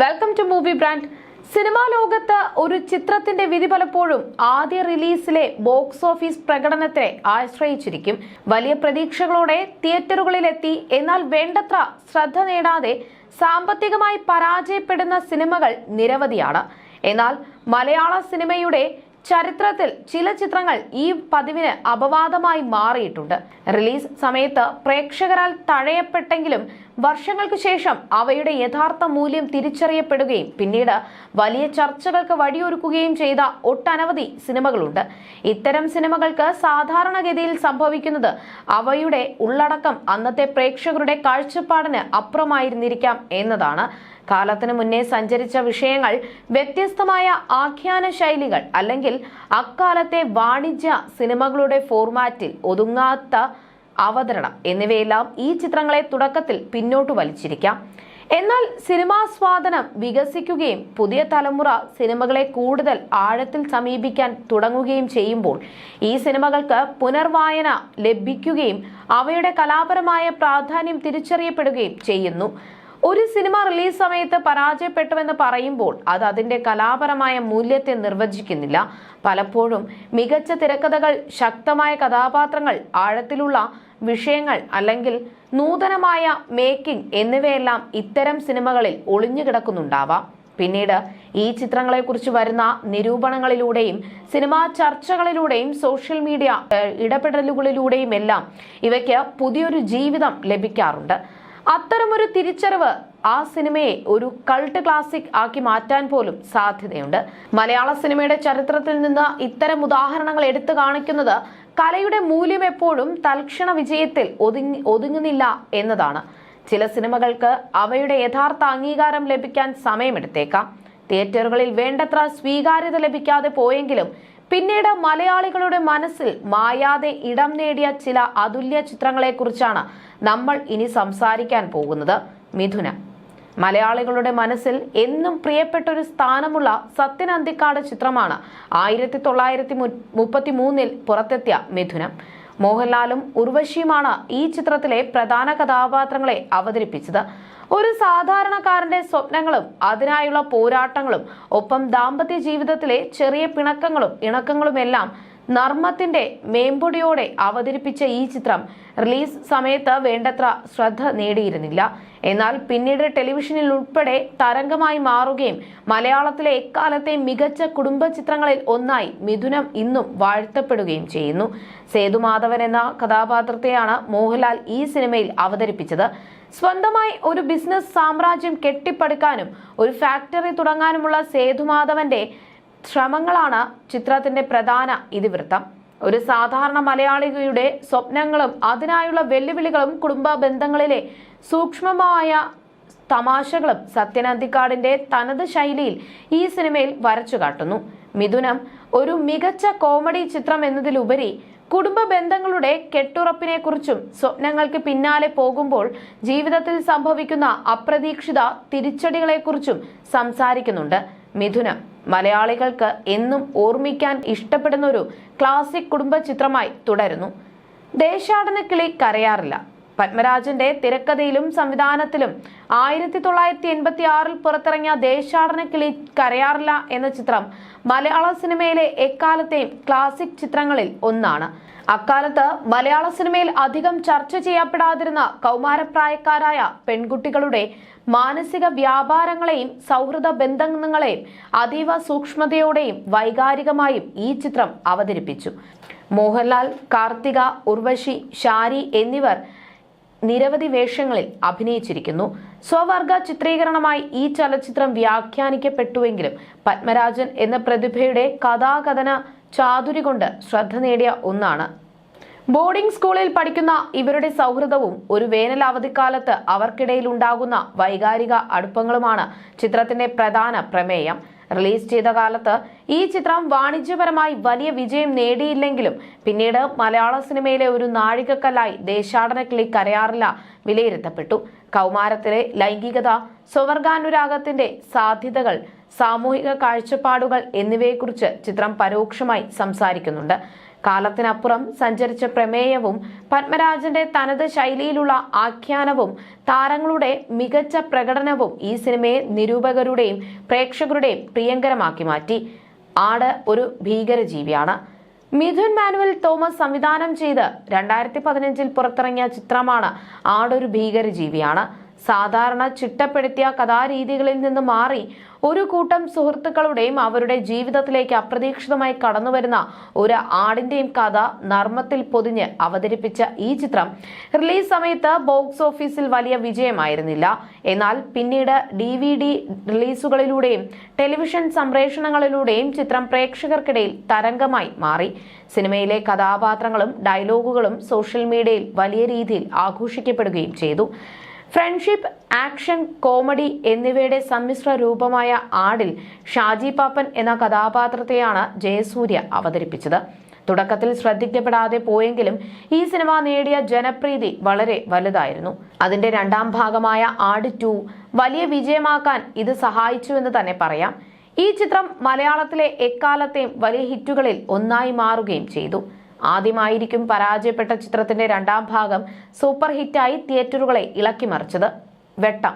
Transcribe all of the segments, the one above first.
Welcome to movie brand cinema ലോകത്ത് ഒരു ചിത്രത്തിന്റെ വിധി പലപ്പോഴും ആദ്യ റിലീസിലെ ബോക്സ് ഓഫീസ് പ്രകടനത്തെ ആശ്രയിച്ചിരിക്കും. വലിയ പ്രതീക്ഷകളോടെ തിയേറ്ററുകളിലെത്തി എന്നാൽ വേണ്ടത്ര ശ്രദ്ധ നേടാതെ സാമ്പത്തികമായി പരാജയപ്പെടുന്ന സിനിമകൾ നിരവധിയാണ്. എന്നാൽ മലയാള സിനിമയുടെ ചരിത്രത്തിൽ ചില ചിത്രങ്ങൾ ഈ പതിവിന് അപവാദമായി മാറിയിട്ടുണ്ട്. റിലീസ് സമയത്ത് പ്രേക്ഷകരാൽ തഴയപ്പെട്ടെങ്കിലും വർഷങ്ങൾക്ക് ശേഷം അവയുടെ യഥാർത്ഥ മൂല്യം തിരിച്ചറിയപ്പെടുകയും പിന്നീട് വലിയ ചർച്ചകൾക്ക് വഴിയൊരുക്കുകയും ചെയ്ത ഒട്ടനവധി സിനിമകളുണ്ട്. ഇത്തരം സിനിമകൾക്ക് സാധാരണഗതിയിൽ സംഭവിക്കുന്നത് അവയുടെ ഉള്ളടക്കം അന്നത്തെ പ്രേക്ഷകരുടെ കാഴ്ചപ്പാടിന് അപ്പുറമായിരുന്നിരിക്കാം എന്നതാണ്. കാലത്തിന് മുന്നേ സഞ്ചരിച്ച വിഷയങ്ങൾ വ്യത്യസ്തമായ ആഖ്യാന ശൈലികൾ അല്ലെങ്കിൽ അക്കാലത്തെ വാണിജ്യ സിനിമകളുടെ ഫോർമാറ്റിൽ ഒതുങ്ങാത്ത അവതരണം എന്നിവയെല്ലാം ഈ ചിത്രങ്ങളെ തുടക്കത്തിൽ പിന്നോട്ട് വലിച്ചിരിക്കാം. എന്നാൽ സിനിമാസ്വാദനം വികസിക്കുകയും പുതിയ തലമുറ സിനിമകളെ കൂടുതൽ ആഴത്തിൽ സമീപിക്കാൻ തുടങ്ങുകയും ചെയ്യുമ്പോൾ ഈ സിനിമകൾക്ക് പുനർവായന ലഭിക്കുകയും അവയുടെ കലാപരമായ പ്രാധാന്യം തിരിച്ചറിയപ്പെടുകയും ചെയ്യുന്നു. ഒരു സിനിമ റിലീസ് സമയത്ത് പരാജയപ്പെട്ടുവെന്ന് പറയുമ്പോൾ അത് അതിന്റെ കലാപരമായ മൂല്യത്തെ നിർവചിക്കുന്നില്ല. പലപ്പോഴും മികച്ച തിരക്കഥകൾ ശക്തമായ കഥാപാത്രങ്ങൾ ആഴത്തിലുള്ള വിഷയങ്ങൾ അല്ലെങ്കിൽ നൂതനമായ മേക്കിംഗ് എന്നിവയെല്ലാം ഇത്തരം സിനിമകളിൽ ഒളിഞ്ഞു കിടക്കുന്നുണ്ടാവാം. പിന്നീട് ഈ ചിത്രങ്ങളെക്കുറിച്ച് വരുന്ന നിരൂപണങ്ങളിലൂടെയും സിനിമാ ചർച്ചകളിലൂടെയും സോഷ്യൽ മീഡിയ ഇടപെടലുകളിലൂടെയും എല്ലാം ഇവയ്ക്ക് പുതിയൊരു ജീവിതം ലഭിക്കാറുണ്ട്. അത്തരമൊരു തിരിച്ചറിവ് ആ സിനിമയെ ഒരു കൾട്ട് ക്ലാസിക് ആക്കി മാറ്റാൻ പോലും സാധ്യതയുണ്ട്. മലയാള സിനിമയുടെ ചരിത്രത്തിൽ നിന്ന് ഇത്തരം ഉദാഹരണങ്ങൾ എടുത്തു കാണിക്കുന്നത് കലയുടെ മൂല്യം എപ്പോഴും തൽക്ഷണ വിജയത്തിൽ ഒതുങ്ങി ഒതുങ്ങുന്നില്ല എന്നതാണ്. ചില സിനിമകൾക്ക് അവയുടെ യഥാർത്ഥ അംഗീകാരം ലഭിക്കാൻ സമയമെടുത്തേക്കാം. തിയേറ്ററുകളിൽ വേണ്ടത്ര സ്വീകാര്യത ലഭിക്കാതെ പോയെങ്കിലും പിന്നീട് മലയാളികളുടെ മനസ്സിൽ മായാതെ ഇടം നേടിയ ചില അതുല്യ ചിത്രങ്ങളെക്കുറിച്ചാണ് നമ്മൾ ഇനി സംസാരിക്കാൻ പോകുന്നത്. മിഥുന മലയാളികളുടെ മനസ്സിൽ എന്നും പ്രിയപ്പെട്ട ഒരു സ്ഥാനമുള്ള സത്യൻ അന്തിക്കാട് ചിത്രമാണ് ആയിരത്തി തൊള്ളായിരത്തി മുപ്പത്തി മൂന്നിൽ പുറത്തെത്തിയ മിഥുനം. മോഹൻലാലും ഉർവശിയുമാണ് ഈ ചിത്രത്തിലെ പ്രധാന കഥാപാത്രങ്ങളെ അവതരിപ്പിച്ചത്. ഒരു സാധാരണക്കാരന്റെ സ്വപ്നങ്ങളും അതിനായുള്ള പോരാട്ടങ്ങളും ഒപ്പം ദാമ്പത്യ ജീവിതത്തിലെ ചെറിയ പിണക്കങ്ങളും ഇണക്കങ്ങളുമെല്ലാം നർമ്മത്തിന്റെ മേമ്പൊടിയോടെ അവതരിപ്പിച്ച ഈ ചിത്രം റിലീസ് സമയത്ത് വേണ്ടത്ര ശ്രദ്ധ നേടിയിരുന്നില്ല. എന്നാൽ പിന്നീട് ടെലിവിഷനിൽ ഉൾപ്പെടെ തരംഗമായി മാറുകയും മലയാളത്തിലെ എക്കാലത്തെ മികച്ച കുടുംബ ചിത്രങ്ങളിൽ ഒന്നായി മിഥുനം ഇന്നും വാഴ്ത്തപ്പെടുകയും ചെയ്യുന്നു. സേതുമാധവൻ എന്ന കഥാപാത്രത്തെയാണ് മോഹൻലാൽ ഈ സിനിമയിൽ അവതരിപ്പിച്ചത്. സ്വന്തമായി ഒരു ബിസിനസ് സാമ്രാജ്യം കെട്ടിപ്പടുക്കാനും ഒരു ഫാക്ടറി തുടങ്ങാനുമുള്ള സേതുമാധവന്റെ ശ്രമങ്ങളാണ് ചിത്രത്തിന്റെ പ്രധാന ഇതിവൃത്തം. ഒരു സാധാരണ മലയാളിയുടെ സ്വപ്നങ്ങളും അതിനായുള്ള വെല്ലുവിളികളും കുടുംബ ബന്ധങ്ങളിലെ സൂക്ഷ്മമായ തമാശകളും സത്യനന്തിക്കാടിന്റെ തനത് ശൈലിയിൽ ഈ സിനിമയിൽ വരച്ചു കാട്ടുന്നു. മിഥുനം ഒരു മികച്ച കോമഡി ചിത്രം എന്നതിലുപരി കുടുംബ ബന്ധങ്ങളുടെ കെട്ടുറപ്പിനെക്കുറിച്ചും സ്വപ്നങ്ങൾക്ക് പിന്നാലെ പോകുമ്പോൾ ജീവിതത്തിൽ സംഭവിക്കുന്ന അപ്രതീക്ഷിത തിരിച്ചടികളെക്കുറിച്ചും സംസാരിക്കുന്നുണ്ട്. മിഥുനം. മലയാളികൾക്ക് എന്നും ഓർമ്മിക്കാൻ ഇഷ്ടപ്പെടുന്ന ഒരു ക്ലാസിക് കുടുംബ ചിത്രമായി തുടരുന്നു. ദേശാടന കിളി കരയാറില്ല. പത്മരാജന്റെ തിരക്കഥയിലും സംവിധാനത്തിലും ആയിരത്തി തൊള്ളായിരത്തി എൺപത്തി ആറിൽ പുറത്തിറങ്ങിയ ദേശാടന കിളി കരയാറില്ല എന്ന ചിത്രം മലയാള സിനിമയിലെ എക്കാലത്തെയും ക്ലാസിക് ചിത്രങ്ങളിൽ ഒന്നാണ്. അക്കാലത്ത് മലയാള സിനിമയിൽ അധികം ചർച്ച ചെയ്യപ്പെടാതിരുന്ന കൗമാരപ്രായക്കാരായ പെൺകുട്ടികളുടെ മാനസിക വ്യാപാരങ്ങളെയും സൗഹൃദ ബന്ധങ്ങളെയും അതീവ സൂക്ഷ്മതയോടെയും വൈകാരികമായും ഈ ചിത്രം അവതരിപ്പിച്ചു. മോഹൻലാൽ കാർത്തിക ഉർവശി ഷാരി എന്നിവർ നിരവധി വേഷങ്ങളിൽ അഭിനയിച്ചിരിക്കുന്നു. സ്വവർഗ ചിത്രീകരണമായി ഈ ചലച്ചിത്രം വ്യാഖ്യാനിക്കപ്പെട്ടുവെങ്കിലും പത്മരാജൻ എന്ന പ്രതിഭയുടെ കഥാകഥന ചാതുരി കൊണ്ട് ശ്രദ്ധ നേടിയ ഒന്നാണ്. ബോർഡിംഗ് സ്കൂളിൽ പഠിക്കുന്ന ഇവരുടെ സൗഹൃദവും ഒരു വേനൽ അവധിക്കാലത്ത് അവർക്കിടയിൽ ഉണ്ടാകുന്ന വൈകാരിക അടുപ്പങ്ങളുമാണ് ചിത്രത്തിന്റെ പ്രധാന പ്രമേയം. റിലീസ് ചെയ്ത കാലത്ത് ഈ ചിത്രം വാണിജ്യപരമായി വലിയ വിജയം നേടിയില്ലെങ്കിലും പിന്നീട് മലയാള സിനിമയിലെ ഒരു നാഴികക്കല്ലായി ദേശാടന കിളി കരയാറില്ല വിലയിരുത്തപ്പെട്ടു. കൗമാരത്തിലെ ലൈംഗികത സ്വവർഗാനുരാഗത്തിന്റെ സാധ്യതകൾ സാമൂഹിക കാഴ്ചപ്പാടുകൾ എന്നിവയെക്കുറിച്ച് ചിത്രം പരോക്ഷമായി സംസാരിക്കുന്നുണ്ട്. കാലത്തിനപ്പുറം സഞ്ചരിച്ച പ്രമേയവും പത്മരാജന്റെ തനത് ശൈലിയിലുള്ള ആഖ്യാനവും താരങ്ങളുടെ മികച്ച പ്രകടനവും ഈ സിനിമയെ നിരൂപകരുടെയും പ്രേക്ഷകരുടെയും പ്രിയങ്കരമാക്കി മാറ്റി. ആട് ഒരു ഭീകരജീവിയാണ്. മിഥുൻ മാനുവൽ തോമസ് സംവിധാനം ചെയ്ത് രണ്ടായിരത്തി പതിനഞ്ചിൽ പുറത്തിറങ്ങിയ ചിത്രമാണ് ആടൊരു ഭീകരജീവിയാണ്. സാധാരണ ചിട്ടപ്പെടുത്തിയ കഥാരീതികളിൽ നിന്ന് മാറി ഒരു കൂട്ടം സുഹൃത്തുക്കളുടെയും അവരുടെ ജീവിതത്തിലേക്ക് അപ്രതീക്ഷിതമായി കടന്നുവരുന്ന ഒരു ആടിന്റെയും കഥ നർമ്മത്തിൽ പൊതിഞ്ഞ് അവതരിപ്പിച്ച ഈ ചിത്രം റിലീസ് സമയത്ത് ബോക്സ് ഓഫീസിൽ വലിയ വിജയമായിരുന്നില്ല. എന്നാൽ പിന്നീട് ഡി വി ഡി റിലീസുകളിലൂടെയും ടെലിവിഷൻ സംപ്രേഷണങ്ങളിലൂടെയും ചിത്രം പ്രേക്ഷകർക്കിടയിൽ തരംഗമായി മാറി. സിനിമയിലെ കഥാപാത്രങ്ങളും ഡയലോഗുകളും സോഷ്യൽ മീഡിയയിൽ വലിയ രീതിയിൽ ആഘോഷിക്കപ്പെടുകയും ചെയ്തു. ഫ്രണ്ട്ഷിപ്പ് ആക്ഷൻ കോമഡി എന്നിവയുടെ സമ്മിശ്ര രൂപമായ ആടിൽ ഷാജി പാപ്പൻ എന്ന കഥാപാത്രത്തെയാണ് ജയസൂര്യ അവതരിപ്പിച്ചത്. തുടക്കത്തിൽ ശ്രദ്ധിക്കപ്പെടാതെ പോയെങ്കിലും ഈ സിനിമ നേടിയ ജനപ്രീതി വളരെ വലുതായിരുന്നു. അതിന്റെ രണ്ടാം ഭാഗമായ ആട് ടു വലിയ വിജയമാക്കാൻ ഇത് സഹായിച്ചു എന്ന് തന്നെ പറയാം. ഈ ചിത്രം മലയാളത്തിലെ എക്കാലത്തെയും വലിയ ഹിറ്റുകളിൽ ഒന്നായി മാറുകയും ചെയ്തു. ആദ്യമായിരിക്കും പരാജയപ്പെട്ട ചിത്രത്തിന്റെ രണ്ടാം ഭാഗം സൂപ്പർ ഹിറ്റായി തിയേറ്ററുകളെ ഇളക്കിമറിച്ചത് വെട്ടം.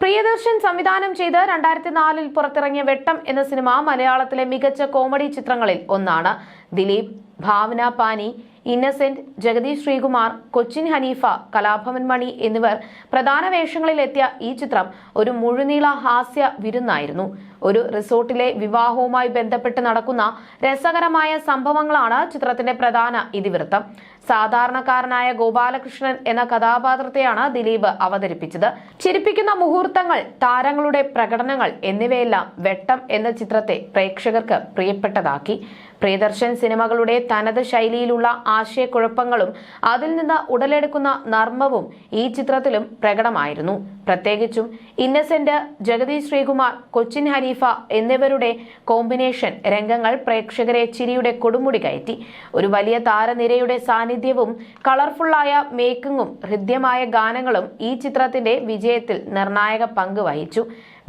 പ്രിയദർശൻ സംവിധാനം ചെയ്ത് രണ്ടായിരത്തി നാലിൽ പുറത്തിറങ്ങിയ വെട്ടം എന്ന സിനിമ മലയാളത്തിലെ മികച്ച കോമഡി ചിത്രങ്ങളിൽ ഒന്നാണ്. ദിലീപ് ഭാവന പാനി ഇന്നസെന്റ് ജഗദീഷ് ശ്രീകുമാർ കൊച്ചിൻ ഹനീഫ കലാഭവൻ മണി എന്നിവർ പ്രധാന വേഷങ്ങളിൽ എത്തിയ ഈ ചിത്രം ഒരു മുഴുനീള ഹാസ്യ വിരുന്നായിരുന്നു. ഒരു റിസോർട്ടിലെ വിവാഹവുമായി ബന്ധപ്പെട്ട് നടക്കുന്ന രസകരമായ സംഭവങ്ങളാണ് ചിത്രത്തിന്റെ പ്രധാന ഇതിവൃത്തം. സാധാരണക്കാരനായ ഗോപാലകൃഷ്ണൻ എന്ന കഥാപാത്രത്തെയാണ് ദിലീപ് അവതരിപ്പിച്ചത്. ചിരിപ്പിക്കുന്ന മുഹൂർത്തങ്ങൾ താരങ്ങളുടെ പ്രകടനങ്ങൾ എന്നിവയെല്ലാം വെട്ടം എന്ന ചിത്രത്തെ പ്രേക്ഷകർക്ക് പ്രിയപ്പെട്ടതാക്കി. പ്രിയദർശൻ സിനിമകളുടെ തനത് ശൈലിയിലുള്ള ആശയക്കുഴപ്പങ്ങളും അതിൽ നിന്ന് ഉടലെടുക്കുന്ന നർമ്മവും ഈ ചിത്രത്തിലും പ്രകടമായിരുന്നു. പ്രത്യേകിച്ചും ഇന്നസെന്റ് ജഗദീഷ് ശ്രീകുമാർ കൊച്ചിൻ ഹരീഫ എന്നിവരുടെ കോമ്പിനേഷൻ രംഗങ്ങൾ പ്രേക്ഷകരെ ചിരിയുടെ കൊടുമുടി കയറ്റി. ഒരു വലിയ താരനിരയുടെ സാന്നിധ്യവും കളർഫുള്ളായ മേക്കിങ്ങും ഹൃദ്യമായ ഗാനങ്ങളും ഈ ചിത്രത്തിന്റെ വിജയത്തിൽ നിർണായക പങ്ക് വഹിച്ചു.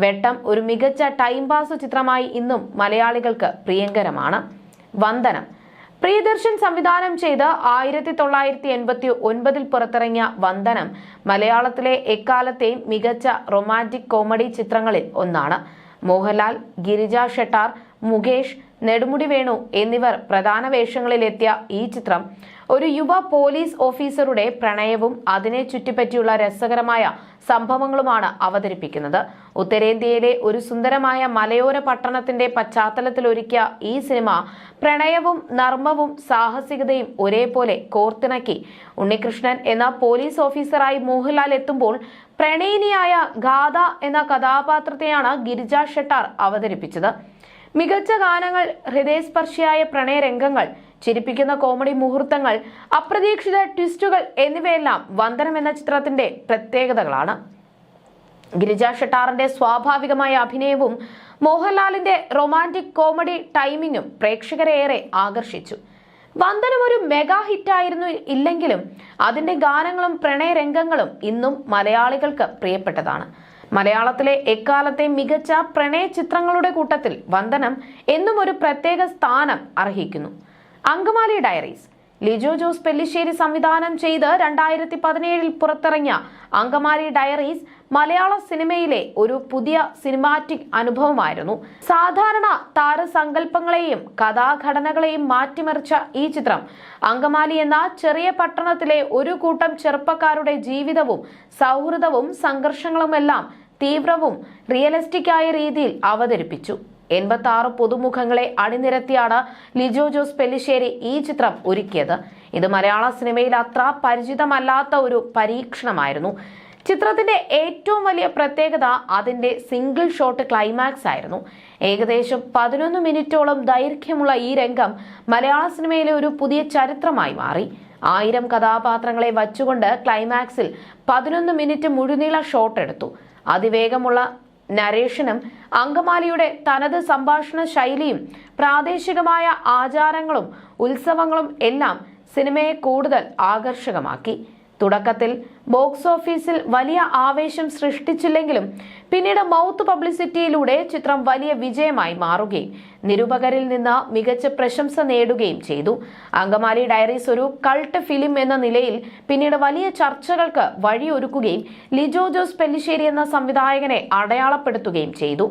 വെട്ടം ഒരു മികച്ച ടൈം പാസ് ചിത്രമായി ഇന്നും മലയാളികൾക്ക് പ്രിയങ്കരമാണ്. വന്ദനം. പ്രിയദർശൻ സംവിധാനം ചെയ്ത് ആയിരത്തി തൊള്ളായിരത്തി എൺപത്തി ഒൻപതിൽ പുറത്തിറങ്ങിയ വന്ദനം മലയാളത്തിലെ എക്കാലത്തെയും മികച്ച റൊമാന്റിക് കോമഡി ചിത്രങ്ങളിൽ ഒന്നാണ്. മോഹൻലാൽ ഗിരിജ ഷെട്ടാർ മുകേഷ് നെടുമുടി വേണു എന്നിവർ പ്രധാന വേഷങ്ങളിലെത്തിയ ഈ ചിത്രം ഒരു യുവ പോലീസ് ഓഫീസറുടെ പ്രണയവും അതിനെ ചുറ്റിപ്പറ്റിയുള്ള രസകരമായ സംഭവങ്ങളുമാണ് അവതരിപ്പിക്കുന്നത്. ഉത്തരേന്ത്യയിലെ ഒരു സുന്ദരമായ മലയോര പട്ടണത്തിന്റെ പശ്ചാത്തലത്തിൽ ഒരുക്കിയ ഈ സിനിമ പ്രണയവും നർമ്മവും സാഹസികതയും ഒരേപോലെ കോർത്തിണക്കി. ഉണ്ണികൃഷ്ണൻ എന്ന പോലീസ് ഓഫീസറായി മോഹൻലാൽ എത്തുമ്പോൾ പ്രണയിനിയായ ഗാഥ എന്ന കഥാപാത്രത്തെയാണ് ഗിരിജ ഷെട്ടാർ അവതരിപ്പിച്ചത്. മികച്ച ഗാനങ്ങൾ ഹൃദയസ്പർശിയായ പ്രണയരംഗങ്ങൾ ചിരിപ്പിക്കുന്ന കോമഡി മുഹൂർത്തങ്ങൾ അപ്രതീക്ഷിത ട്വിസ്റ്റുകൾ എന്നിവയെല്ലാം വന്ദനം എന്ന ചിത്രത്തിന്റെ പ്രത്യേകതകളാണ്. ഗിരിജ ഷെട്ടാറിന്റെ സ്വാഭാവികമായ അഭിനയവും മോഹൻലാലിന്റെ റൊമാന്റിക് കോമഡി ടൈമിങ്ങും പ്രേക്ഷകരെ ഏറെ ആകർഷിച്ചു. വന്ദനം ഒരു മെഗാ ഹിറ്റായിരുന്നു ഇല്ലെങ്കിലും അതിന്റെ ഗാനങ്ങളും പ്രണയരംഗങ്ങളും ഇന്നും മലയാളികൾക്ക് പ്രിയപ്പെട്ടതാണ്. മലയാളത്തിലെ എക്കാലത്തെ മികച്ച പ്രണയ ചിത്രങ്ങളുടെ കൂട്ടത്തിൽ വന്ദനം എന്നും ഒരു പ്രത്യേക സ്ഥാനം അർഹിക്കുന്നു. അങ്കമാലി ഡയറീസ്. ലിജോ ജോസ് പെല്ലിശ്ശേരി സംവിധാനം ചെയ്ത് രണ്ടായിരത്തി പതിനേഴിൽ പുറത്തിറങ്ങിയ അങ്കമാലി ഡയറീസ് മലയാള സിനിമയിലെ ഒരു പുതിയ സിനിമാറ്റിക് അനുഭവമായിരുന്നു. സാധാരണ താരസങ്കല്പങ്ങളെയും കഥാഘടനകളെയും മാറ്റിമറിച്ച ഈ ചിത്രം അങ്കമാലി എന്ന ചെറിയ പട്ടണത്തിലെ ഒരു കൂട്ടം ചെറുപ്പക്കാരുടെ ജീവിതവും സൗഹൃദവും സംഘർഷങ്ങളുമെല്ലാം തീവ്രവും റിയലിസ്റ്റിക്കായ രീതിയിൽ അവതരിപ്പിച്ചു. എൺപത്തി ആറ് പുതുമുഖങ്ങളെ അണിനിരത്തിയാണ് ലിജോ ജോസ് പെല്ലിശ്ശേരി ഈ ചിത്രം ഒരുക്കിയത്. ഇത് മലയാള സിനിമയിൽ അത്ര പരിചിതമല്ലാത്ത ഒരു പരീക്ഷണമായിരുന്നു. ചിത്രത്തിന്റെ ഏറ്റവും വലിയ പ്രത്യേകത അതിന്റെ സിംഗിൾ ഷോട്ട് ക്ലൈമാക്സ് ആയിരുന്നു. ഏകദേശം പതിനൊന്ന് മിനിറ്റോളം ദൈർഘ്യമുള്ള ഈ രംഗം മലയാള സിനിമയിലെ ഒരു പുതിയ ചരിത്രമായി മാറി. ആയിരം കഥാപാത്രങ്ങളെ വച്ചുകൊണ്ട് ക്ലൈമാക്സിൽ പതിനൊന്ന് മിനിറ്റ് മുഴുനീള ഷോട്ട് എടുത്തു അതിവേഗമുള്ള നരേഷനും അങ്കമാലിയുടെ തനത് സംഭാഷണ ശൈലിയും പ്രാദേശികമായ ആചാരങ്ങളും ഉത്സവങ്ങളും എല്ലാം സിനിമയെ കൂടുതൽ ആകർഷകമാക്കി. തുടക്കത്തിൽ ബോക്സ് ഓഫീസിൽ വലിയ ആവേശം സൃഷ്ടിച്ചില്ലെങ്കിലും പിന്നീട് മൗത്ത് പബ്ലിസിറ്റിയിലൂടെ ചിത്രം വലിയ വിജയമായി മാറുകയും നിരൂപകരിൽ നിന്ന് മികച്ച പ്രശംസ നേടുകയും ചെയ്തു. അങ്കമാലി ഡയറീസ് ഒരു കൾട്ട് ഫിലിം എന്ന നിലയിൽ പിന്നീട് വലിയ ചർച്ചകൾക്ക് വഴിയൊരുക്കുകയും ലിജോ ജോസ് പെല്ലിശ്ശേരി എന്ന സംവിധായകനെ അടയാളപ്പെടുത്തുകയും ചെയ്തു.